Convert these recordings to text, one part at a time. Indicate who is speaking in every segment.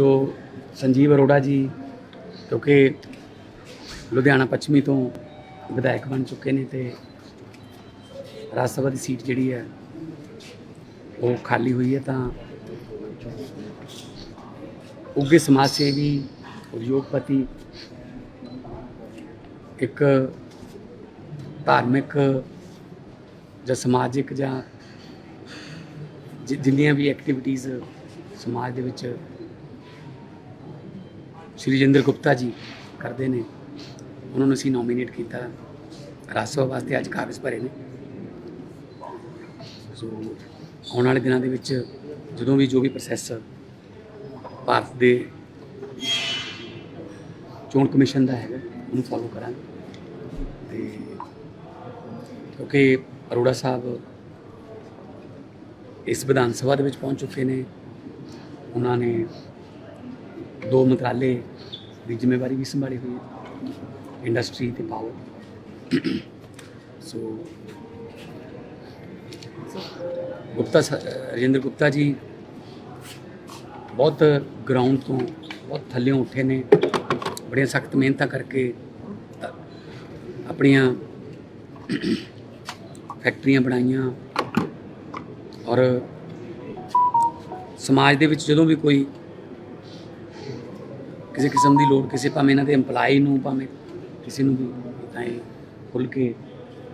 Speaker 1: ਜੋ ਸੰਜੀਵ ਅਰੋੜਾ ਜੀ, ਕਿਉਂਕਿ ਲੁਧਿਆਣਾ ਪੱਛਮੀ ਤੋਂ ਵਿਧਾਇਕ ਬਣ ਚੁੱਕੇ ਨੇ ਤੇ ਰਾਜ ਸਭਾ ਦੀ ਸੀਟ ਜਿਹੜੀ ਹੈ, ਉਹ ਖਾਲੀ ਹੋਈ ਹੈ ਤਾਂ ਉੱਗੇ ਸਮਾਜ ਸੇਵੀ ਉਦਯੋਗਪਤੀ ਇੱਕ ਧਾਰਮਿਕ ਜਾਂ ਸਮਾਜਿਕ ਜਾਂ ਜਿੰਨੀਆਂ ਵੀ ਐਕਟੀਵਿਟੀਜ਼ ਸਮਾਜ ਦੇ ਵਿੱਚ ਸ਼੍ਰੀ ਜਿੰਦਰ ਗੁਪਤਾ ਜੀ ਕਰਦੇ ਨੇ। ਉਹਨਾਂ ਨੂੰ ਅਸੀਂ ਨੋਮੀਨੇਟ ਕੀਤਾ। ਰਾਜ ਸਭਾ ਵਾਸਤੇ ਅੱਜ ਕਾਗਜ਼ ਭਰੇ ਨੇ। ਸੋ ਆਉਣ ਵਾਲੇ ਦਿਨਾਂ ਦੇ ਵਿੱਚ ਜਦੋਂ ਵੀ ਜੋ ਵੀ ਪ੍ਰੋਸੈਸ ਭਾਰਤ ਦੇ ਚੋਣ ਕਮਿਸ਼ਨ ਦਾ ਹੈਗਾ, ਉਹਨੂੰ ਫੋਲੋ ਕਰਾਂਗੇ। ਤੇ ਕਿਉਂਕਿ ਅਰੋੜਾ ਸਾਹਿਬ ਇਸ ਵਿਧਾਨ ਸਭਾ ਦੇ ਵਿੱਚ ਪਹੁੰਚ ਚੁੱਕੇ ਨੇ। ਉਹਨਾਂ ਨੇ ਦੋ ਮੰਤਰਾਲੇ ਦੀ ਜ਼ਿੰਮੇਵਾਰੀ ਵੀ ਸੰਭਾਲੀ ਹੋਈ ਹੈ ਇੰਡਸਟਰੀ ਤੇ ਪਾਵਰ ਸੋ ਗੁਪਤਾ ਰਜਿੰਦਰ ਗੁਪਤਾ ਜੀ ਬਹੁਤ ਗਰਾਊਂਡ ਤੋਂ ਬਹੁਤ ਥੱਲਿਓਂ ਉੱਠੇ ਨੇ, ਬੜੀਆਂ ਸਖਤ ਮਿਹਨਤਾਂ ਕਰਕੇ ਆਪਣੀਆਂ ਫੈਕਟਰੀਆਂ ਬਣਾਈਆਂ ਔਰ ਸਮਾਜ ਦੇ ਵਿੱਚ ਜਦੋਂ ਵੀ ਕੋਈ ਕਿਸੇ ਕਿਸਮ ਦੀ ਲੋੜ, ਕਿਸੇ ਭਾਵੇਂ ਇਹਨਾਂ ਦੇ EMPLOYE ਨੂੰ, ਭਾਵੇਂ ਕਿਸੇ ਨੂੰ ਵੀ, ਤਾਂ ਇਹ ਖੁੱਲ ਕੇ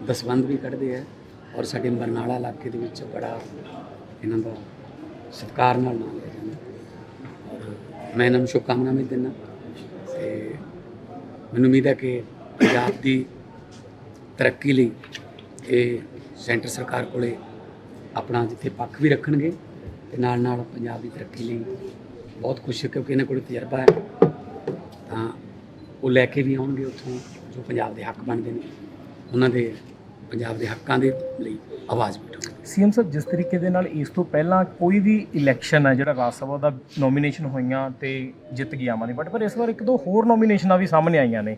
Speaker 1: ਦਸਵੰਦ ਵੀ ਕੱਢਦੇ ਆ ਔਰ ਸਾਡੇ ਬਰਨਾਲਾ ਇਲਾਕੇ ਦੇ ਵਿੱਚ ਬੜਾ ਇਹਨਾਂ ਦਾ ਸਤਿਕਾਰ ਨਾਲ ਨਾਮ ਲਿਆ ਜਾਂਦਾ। ਔਰ ਮੈਂ ਇਹਨਾਂ ਨੂੰ ਸ਼ੁਭਕਾਮਨਾਵਾਂ ਵੀ ਦਿੰਦਾ। ਤੇ ਮੈਨੂੰ ਉਮੀਦ ਹੈ ਕਿ ਪੰਜਾਬ ਦੀ ਤਰੱਕੀ ਲਈ ਇਹ ਸੈਂਟਰ ਸਰਕਾਰ ਕੋਲੇ ਆਪਣਾ ਜਿੱਥੇ ਪੱਖ ਵੀ ਰੱਖਣਗੇ ਤੇ ਨਾਲ ਨਾਲ ਪੰਜਾਬ ਦੀ ਤਰੱਕੀ ਲਈ ਬਹੁਤ ਕੁਛ ਹੈ ਕਿਉਂਕਿ ਇਹਨਾਂ ਕੋਲ ਤਜਰਬਾ ਹੈ। ਤਾਂ ਉਹ ਲੈ ਕੇ ਵੀ ਆਉਣਗੇ ਉੱਥੋਂ ਜੋ ਪੰਜਾਬ ਦੇ ਹੱਕ ਬਣਦੇ ਨੇ। ਉਹਨਾਂ ਦੇ ਪੰਜਾਬ ਦੇ ਹੱਕਾਂ ਦੇ ਲਈ ਆਵਾਜ਼ ਵੀ ਉਠਾਉਣਗੇ।
Speaker 2: ਸੀਐਮ ਸਾਹਿਬ ਜਿਸ ਤਰੀਕੇ ਦੇ ਨਾਲ ਇਸ ਤੋਂ ਪਹਿਲਾਂ ਕੋਈ ਵੀ ਇਲੈਕਸ਼ਨ ਹੈ ਜਿਹੜਾ ਰਾਜ ਸਭਾ ਦਾ ਨੋਮੀਨੇਸ਼ਨ ਹੋਈਆਂ ਤੇ ਜਿੱਤ ਗਿਆ ਆਮ ਆਦਮੀ ਪਾਰਟੀ ਪਰ ਇਸ ਵਾਰ ਇੱਕ ਦੋ ਹੋਰ ਨੋਮੀਨੇਸ਼ਨਾਂ ਵੀ ਸਾਹਮਣੇ ਆਈਆਂ ਨੇ।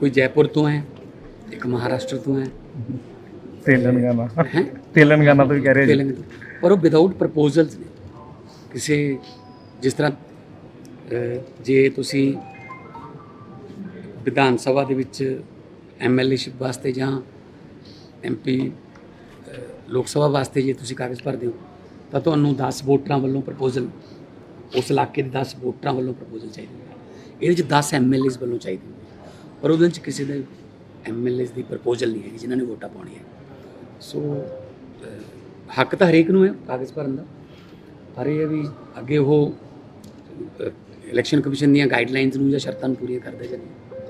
Speaker 1: ਕੋਈ ਜੈਪੁਰ ਤੋਂ ਹੈ ਇੱਕ ਮਹਾਰਾਸ਼ਟਰ ਤੋਂ ਹੈ।
Speaker 2: ਤੇਲੰਗਾਨਾ। ਤੇਲੰਗਾਨਾ ਤੋਂ ਵੀ ਕਹਿ ਰਹੇ ਜੀ।
Speaker 1: ਪਰ ਉਹ ਵਿਦਆਊਟ ਪ੍ਰਪੋਜ਼ਲਸ ਨੇ। ਕਿਸੇ ਜਿਸ ਤਰ੍ਹਾਂ ਜੇ ਤੁਸੀਂ ਵਿਧਾਨ ਸਭਾ ਦੇ ਵਿੱਚ ਐਮਐਲਏਸ਼ਿਪ ਵਾਸਤੇ ਜਾਂ ਐਮਪੀ ਲੋਕ ਸਭਾ ਵਾਸਤੇ ਜੇ ਤੁਸੀਂ ਕਾਗਜ਼ ਭਰਦੇ ਹੋ, ਤਾਂ ਤੁਹਾਨੂੰ 10 ਵੋਟਰਾਂ ਵੱਲੋਂ ਪ੍ਰਪੋਜ਼ਲ, ਉਸ ਇਲਾਕੇ ਦੇ 10 ਵੋਟਰਾਂ ਵੱਲੋਂ ਪ੍ਰਪੋਜ਼ਲ ਚਾਹੀਦੇ ਨੇ। ਇਹਦੇ ਚ 10 ਐਮਐਲਏਸ ਵੱਲੋਂ ਚਾਹੀਦੇ ਪਰ ਉਹਦੇ ਚ ਕਿਸੇ ਦੇ ਐਮਐਲਏਸ ਦੀ ਪ੍ਰਪੋਜ਼ਲ ਨਹੀਂ ਹੈਗੀ, ਜਿਨ੍ਹਾਂ ਨੇ ਵੋਟਾਂ ਪਾਉਣੀਆਂ। ਸੋ ਹੱਕ ਤਾਂ ਹਰੇਕ ਨੂੰ ਹੈ ਕਾਗਜ਼ ਭਰਨ ਦਾ। ਪਰ ਇਹ ਹੈ ਵੀ ਅੱਗੇ ਉਹ ਇਲੈਕਸ਼ਨ ਕਮਿਸ਼ਨ ਦੀਆਂ ਗਾਈਡਲਾਈਨਸ ਨੂੰ ਜਾਂ ਸ਼ਰਤਾਂ ਨੂੰ ਪੂਰੀਆਂ ਕਰਦੇ ਜਾਂਦੇ